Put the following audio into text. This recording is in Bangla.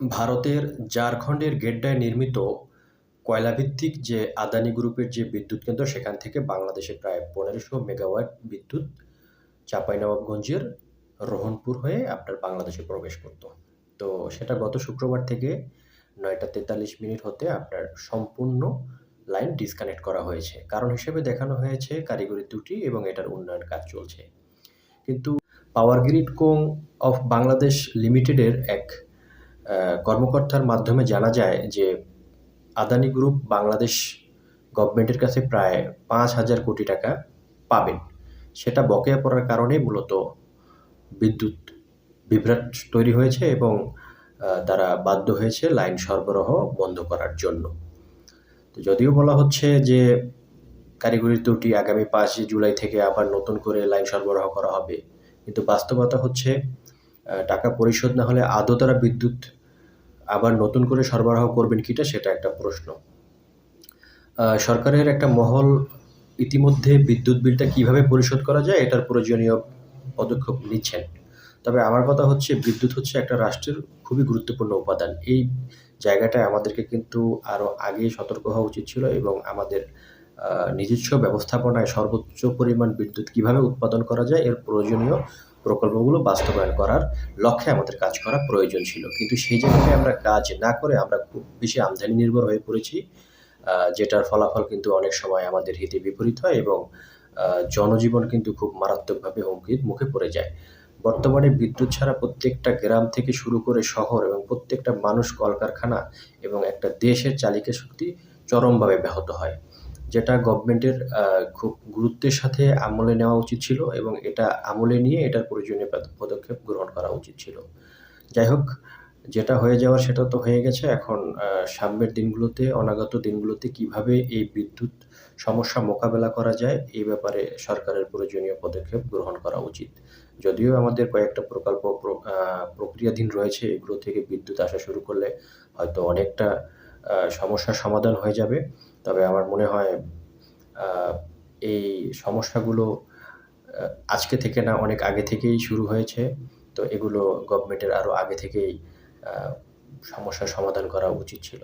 ভারতের ঝাড়খণ্ডের গেড্ডায় নির্মিত কয়লাভিত্তিক যে আদানি গ্রুপের যে বিদ্যুৎ কেন্দ্র, সেখান থেকে বাংলাদেশে প্রায় পনেরোশো মেগাওয়াট বিদ্যুৎ চাঁপাইনবাবগঞ্জের রোহনপুর হয়ে আপনার বাংলাদেশে প্রবেশ করত। তো সেটা গত শুক্রবার থেকে নয়টা তেতাল্লিশ মিনিট হতে আপনার সম্পূর্ণ লাইন ডিসকানেক্ট করা হয়েছে। কারণ হিসেবে দেখানো হয়েছে কারিগরি ত্রুটি এবং এটার উন্নয়ন কাজ চলছে। কিন্তু power grid company of Bangladesh লিমিটেডের এক কর্মকর্তার মাধ্যমে জানা যায় যে আদানি গ্রুপ বাংলাদেশ গভর্নমেন্টের কাছে প্রায় পাঁচ হাজার কোটি টাকা পাবেন। সেটা বকেয়া পড়ার কারণে মূলত বিদ্যুৎ বিভ্রাট তৈরি হয়েছে এবং তারা বাধ্য হয়েছে লাইন সরবরাহ বন্ধ করার জন্য। তো যদিও বলা হচ্ছে যে কারিগরি ত্রুটি আগামী পাঁচই জুলাই থেকে আবার নতুন করে লাইন সরবরাহ করা হবে, কিন্তু বাস্তবতা হচ্ছে টাকা পরিশোধ না হলে আদৌ তারা বিদ্যুৎ আবার নতুন করে সরবরাহ করবেন কিটা সেটা একটা প্রশ্ন। সরকারের একটা মহল ইতিমধ্যে বিদ্যুৎ বিলটা কীভাবে পরিশোধ করা যায় এটার প্রয়োজনীয় পদক্ষেপ নিচ্ছেন। তবে আমার কথা হচ্ছে বিদ্যুৎ হচ্ছে একটা রাষ্ট্রের খুবই গুরুত্বপূর্ণ উপাদান। এই জায়গাটায় আমাদেরকে কিন্তু আরও আগে সতর্ক হওয়া উচিত ছিল এবং আমাদের নিজস্ব ব্যবস্থাপনায় সর্বোচ্চ পরিমাণ বিদ্যুৎ কীভাবে উৎপাদন করা যায় এর প্রয়োজনীয় প্রকল্পগুলো বাস্তবায়ন করার লক্ষ্যে আমাদের কাজ করা প্রয়োজন ছিল। কিন্তু সেই জায়গায় আমরা কাজ না করে আমরা খুব বেশি আমদানি নির্ভর হয়ে পড়েছি যেটার ফলাফল কিন্তু অনেক সময় আমাদের হিতে বিপরীত হয় এবং জনজীবন কিন্তু খুব মারাত্মকভাবে হুমকির মুখে পড়ে যায়। বর্তমানে বিদ্যুৎ ছাড়া প্রত্যেকটা গ্রাম থেকে শুরু করে শহর এবং প্রত্যেকটা মানুষ কলকারখানা এবং একটা দেশের চালিকা শক্তি চরমভাবে ব্যাহত হয়। যেটা গভর্নমেন্টের খুব গুরুত্বের সাথে আমলে নেওয়া উচিত ছিল এবং এটা আমলে নিয়ে এটার প্রয়োজনীয় পদক্ষেপ গ্রহণ করা উচিত ছিল। যাই হোক, যেটা হয়ে যাওয়ার সেটা তো হয়ে গেছে। এখন সামনের দিনগুলোতে, অনাগত দিনগুলোতে কীভাবে এই বিদ্যুৎ সমস্যা মোকাবেলা করা যায়, এই ব্যাপারে সরকারের প্রয়োজনীয় পদক্ষেপ গ্রহণ করা উচিত। যদিও আমাদের কয়েকটা প্রকল্প, প্র- প্রক্রিয়াধীন রয়েছে, এগুলো থেকে বিদ্যুৎ আসা শুরু করলে হয়তো অনেকটা সমস্যার সমাধান হয়ে যাবে। তবে আমার মনে হয় এই সমস্যাগুলো আজকে থেকে না, অনেক আগে থেকেই শুরু হয়েছে। তো এগুলো গভর্নমেন্টের আরও আগে থেকেই সমস্যার সমাধান করা উচিত ছিল।